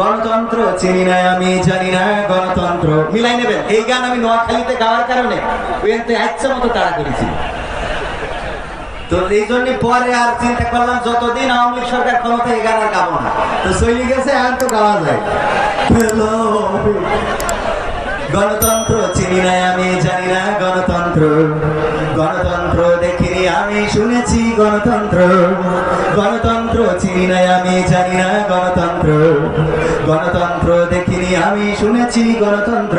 গণতন্ত্র চিনি না আমি জানি না, গণতন্ত্র। মিলাই নেবেন। এই গান আমি নোয়াখালীতে গাওয়ার কারণে ইচ্ছা মতো তাড়া করেছি। তো এই জন্য পরে আর চিন্তা করলাম, যতদিন আওয়ামী লীগ সরকার ক্ষমতা এই গান আর গাবো না। তো গেছে, আর তো গাওয়া যায়। গণতন্ত্র চিনি না আমি জানি না, গণতন্ত্র। শুনেছি গণতন্ত্র। গণতন্ত্র চিনি না আমি জানি না গণতন্ত্র। গণতন্ত্র দেখিনি আমি শুনেছি গণতন্ত্র।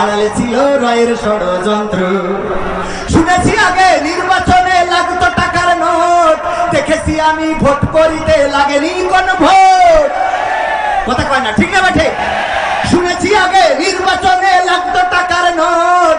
আড়ালে ছিল রয়ের ষড়যন্ত্র। শুনেছি আগে নির্বাচনে লাগতো টাকার নোট। দেখেছি আমি ভোট করিতে লাগেনি কোন ভোট। কথা কয় না, ঠিক না বাঠে? শুনেছি আগে নির্বাচনে লাগতো টাকার নোট।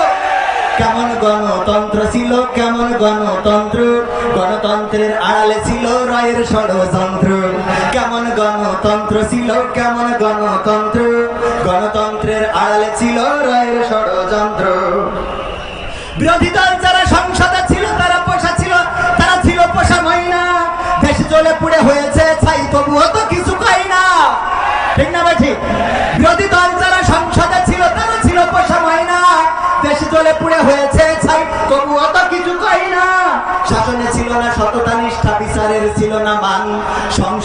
গণতন্ত্র ছিল কেমন গণতন্ত্র? গণতন্ত্রের আড়ালে ছিল রয়ের ষড়যন্ত্র। কেমন গণতন্ত্র ছিল, কেমন গণতন্ত্র? গণতন্ত্রের আড়ালে ছিল রয়ের ষড়যন্ত্র। বিরোধী দল যারা সংসদে ছিল, তারা পোষা ছিল, তারা ছিল পোষা মহিনা দেশ জলে পুড়ে হয়েছে, ছাই তবুও তো কিছু পাই না। ঠিক না ভাই বিরোধী দল যারা সংসদে ছিল, তারা ছিল পোষা মহিনা দেশ জলে পুড়ে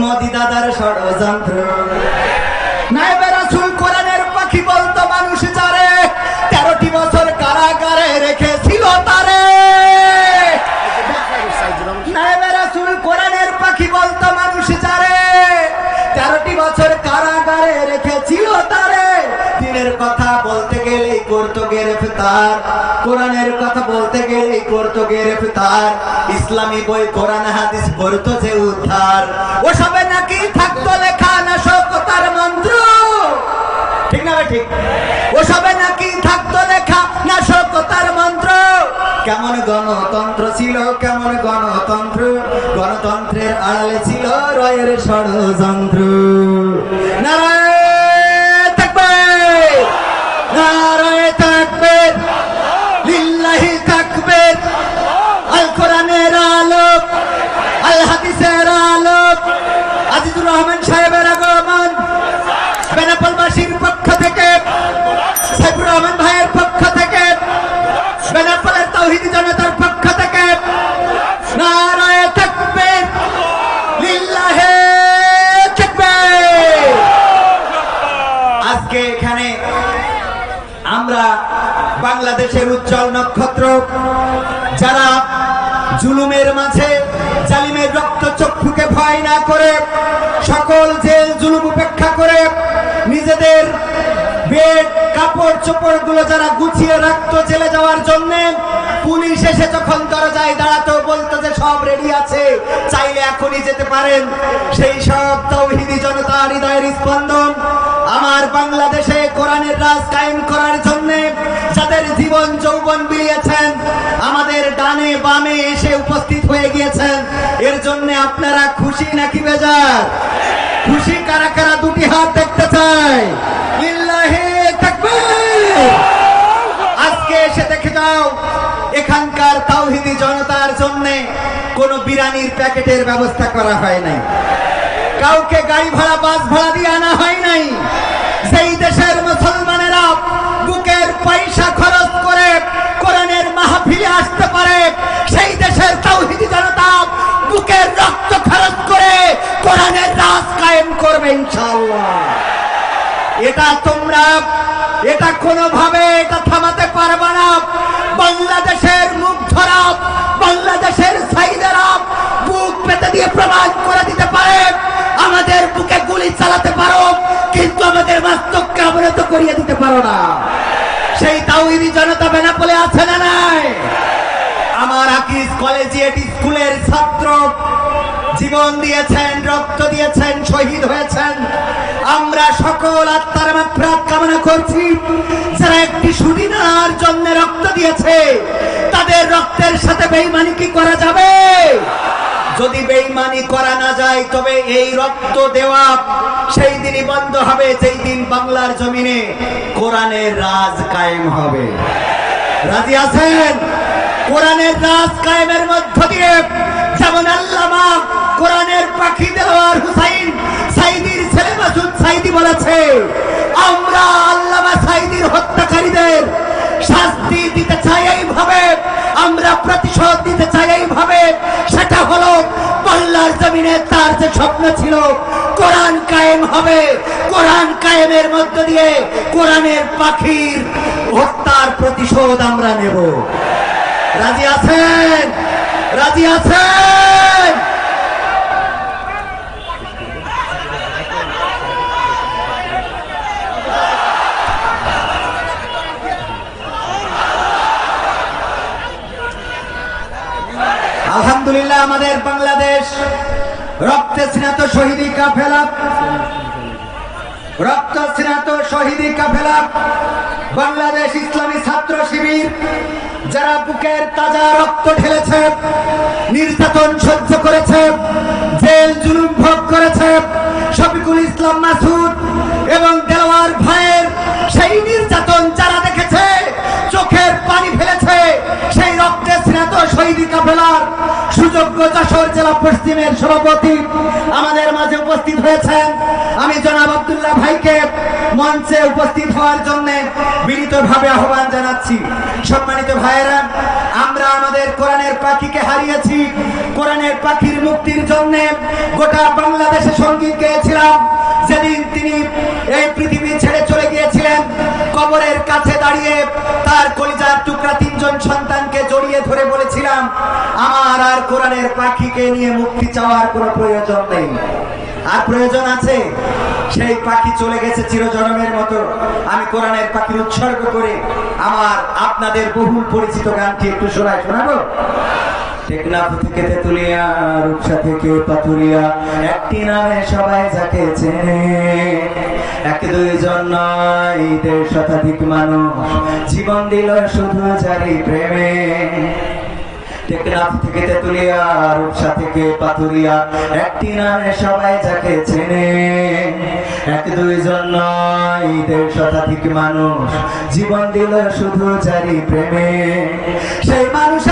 মোদি দাদার ষড়যন্ত্র। নাইবে রাসূল কোরআনের পাখি বলতো, মানুষ যারে তেরোটি বছর কারাগারে রেখেছিল তারে। নাইবে রাসূল কোরআনের পাখি বলতো, মানুষ যারে তেরোটি বছর কারাগারে রেখেছিল তারে। দিনের কথা বলতে গেলেই করতো গ্রেফতার। কোরআনের কথা বলতে গেলে করতো গ্রেফতার ইসলামী বই, কোরআন, হাদিস পড়তো যে উদ্ধার। ওসবে নাকি থাকতো লেখা না শোকতার মন্ত্র? ঠিক না ঠিক? ওসবে নাকি থাকতো লেখা না শোকতার মন্ত্র? কেমন গণতন্ত্র ছিল, কেমন গণতন্ত্র? গণতন্ত্রের আড়ালে ছিল রয়ের ষড়যন্ত্র। নারায় বাংলাদেশের উজ্জ্বল নক্ষত্র, যারা জুলুমের মাঝে জালিমের রক্ত চক্ষুকে ভয় না করে, সকল জেল জুলুম উপেক্ষা করে, নিজেদের বেড, কাপড় চোপড়গুলো যারা গুছিয়ে রাখতো জেলে যাওয়ার জন্য, পুলিশ এসে যখন দরজায় দাঁড়াতো, বলতো যে সব রেডি আছে, চাইলে এখনই যেতে পারেন। সেই সব তৌহিদি জনতা হৃদয়ের স্পন্দন আমার বাংলাদেশে কোরআনের রাজ কায়েম করার জন্য যাদের জীবন যৌবন বিলিয়েছেন, আমাদের ডানে বামে এসে উপস্থিত হয়ে গিয়েছেন। এর জন্য আপনারা খুশি নাকি বেজার? খুশি কারা কারা দুটি হাত দেখতে লিল্লাহি আজকে এসে দেখে যাও, এখানকার তাওহিদি জনতার জন্য কোনো বিরানির প্যাকেটের ব্যবস্থা করা হয় নাই। কাউকে গাড়ি ভাড়া, বাস ভাড়া দিয়ে আনা হয় নাই। সেই দেশের মুসলমানেরা বুকের পয়সা খরচ করে কোরআনের মাহফিলে আসতে পারে। সেই দেশের তাওহিদি জনতা বুকের রক্ত খরচ করে কোরআনের রাজ কায়েম করবে ইনশাআল্লাহ। এটা তোমরা, এটা কোনোভাবে এটা থামাতে পারবে না। বাংলাদেশের মুখ ধরা, বাংলাদেশের সাইদেরা বুক পেতে দিয়ে প্রমাণ করে দিতে পারে। আমাদের বুকে গুলি চালাতে পারো, কিন্তু আমাদের বাস্তবকে অবনত করিয়ে দিতে পারো না। সেই তাওহিদি জনতা বেনাপোলে আছে না নাই? আমার হাকিজ কলেজিয়েট স্কুলের ছাত্র। জীবন দিয়েছেন, রক্ত দিয়েছেন, শহীদ হয়েছেন। আমরা সকল আত্মার মাত্রাত কামনা করছি। যারা একটি সুদিনার জন্য রক্ত দিয়েছে, তাদের রক্তের সাথে বেইমানি কি করা যাবে? যদি বেইমানি করা না যায়, তবে এই রক্ত দেওয়া সেই দিনই বন্ধ হবে, যেই দিন বাংলার জমিনে কোরআনের রাজ কায়েম হবে। রাজি আছেন? কোরআনের রাজ কায়েমের মধ্য দিয়ে যেমন আল্লামা কোরআনের পাখি দেওয়ার হুসাইন সাইদির ছেলে মাসুদ সাইদি বলেছে, আমরা আল্লামা সাইদির হত্যাকারীদের শাস্তি দিতে চাই এইভাবে, আমরা প্রতিশোধ দিতে চাই এইভাবে বাংলার জমিনে তার যে স্বপ্ন ছিল, কোরআন কায়েম হবে। কোরআন কায়েমের মধ্য দিয়ে কোরআনের পাখির হত্যার প্রতিশোধ আমরা নেব। রাজি আছেন? রাজি আছেন আলহামদুলিল্লাহ আমাদের বাংলাদেশ রক্তে স্নাত শহীদি কাফেলা। রক্ত স্নাত শহীদি কাফেলা। বাংলাদেশ ইসলামী ছাত্র শিবির, যারা বুকের তাজা রক্ত ঢেলেছে, নির্যাতন সহ্য করেছে, জেল জুলুম ভোগ করেছে, শফিকুল ইসলাম মাসুদ শহীদি কাফেলার সুযোগ্য যশোর জেলা পশ্চিমের সভাপতি আমাদের মাঝে উপস্থিত হয়েছেন। আমি জনাব আব্দুল্লাহ ভাইকে মঞ্চে উপস্থিত হওয়ার জন্য বিনীতভাবে আহ্বান জানাচ্ছি। সম্মানিত ভাইয়েরা, আমরা আমাদের কোরআনের পাখিকে হারিয়েছি। কোরআনের পাখির মুক্তির জন্য গোটা বাংলাদেশে সংগীত গেয়েছিলাম যেদিন তিনি এই পৃথিবী ছেড়ে চলে গিয়েছিলেন কবরের কাছে দাঁড়িয়ে তার কলিজার টুকরা তিনজন সন্তানকে জড়িয়ে ধরে বলেছিলাম, আমার আর কোরআনের পাখিকে নিয়ে মুক্তি চাওয়ার কোনো প্রয়োজন নেই। আর প্রয়োজন আছে? সেই পাখি চলে গেছে চিরজনমের মতো। আমি কোরআনের পাখির উৎসর্গ করে আমার আপনাদের বহুল পরিচিত গানটি একটু শোনায় শোনাবো? টেকনাফ থেকে তেতুলিয়া, রূপসা থেকে পাতুরিয়া একটি নামে সবাই যাকে চেনে। এক দুইজন নয় শতাধিক মানুষ জীবন দিল শুধু জারি প্রেমে। টেকনাফ থেকে তেতুলিয়া, রূপসা থেকে পাতুরিয়া একটি নামে সবাই যাকে চেনে। এক দুইজন নয়, দেড় শতাধিক মানুষ জীবন দিল শুধু জারি প্রেমে। সেই মানুষের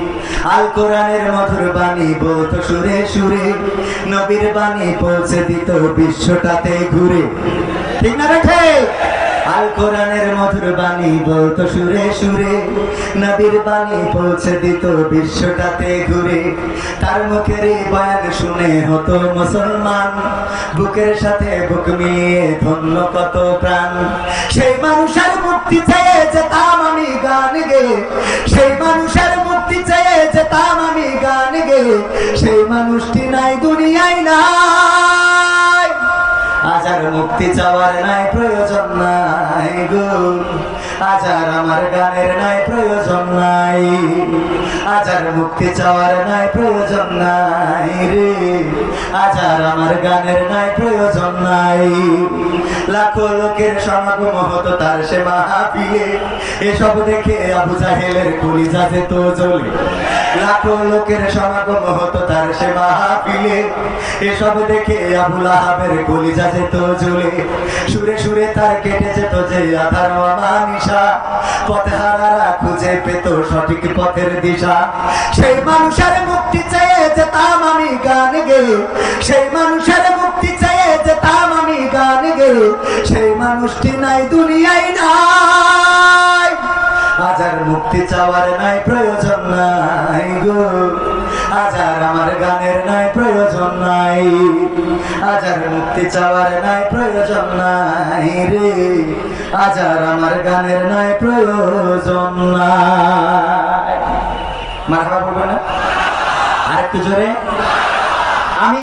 আল কোরআনের মধুর বাণী বলতো সুরে সুরে, নবীর বাণী পৌঁছে দিত বিশ্বটাতে ঘুরে। ঠিক না রেখে আল কোরআনের মধুর বাণী বলতো সুরে সুরে, নবীর বাণী পৌঁছে দিত বিশ্বটাতে ঘুরে। তার মুখের বয়ান শুনে হতো মুসলমান, বুকের সাথে বুক মিলিয়ে ধন্য কত প্রাণ। সেই মানুষের মুক্তি চেয়ে যেতাম সেই মানুষটি নাই, দুনিয়ায় নাই। আজার মুক্তি চাওয়ার নাই, প্রয়োজন নাই গো। আজ আর আমার গানের নাই, প্রয়োজন নাই। আজার মুক্তি চাওয়ার নাই, প্রয়োজন নাই রে। আমার গানের নাই, প্রয়োজন নাই। লাখো লোকের সমাগম তার এসব দেখে আবু জাহেলের জ্বলে। লাখো লোকের সমাগম তার এসব দেখে জ্বলে। সুরে সুরে তার কেটে যেত যে আধার মানিসা। পথে হারারা খুঁজে পেত সঠিক পথের দিশা। সেই মানুষের মুক্তি যেতাম আমি গান গে সেই মানুষের মুক্তি চেয়ে যেতাম আমি গান গে সেই মানুষটি নাই, দুনিয়ায় নাই। আজার মুক্তি চাওয়ার নাই, প্রয়োজন নাই গো। আজার আমার গানের নাই, প্রয়োজন নাই। আজার মুক্তি চাওয়ার নাই, প্রয়োজন নাই রে। আজার আমার গানের নাই, প্রয়োজন নাই। মারহাবা বলবে না? আরেকটু জোরে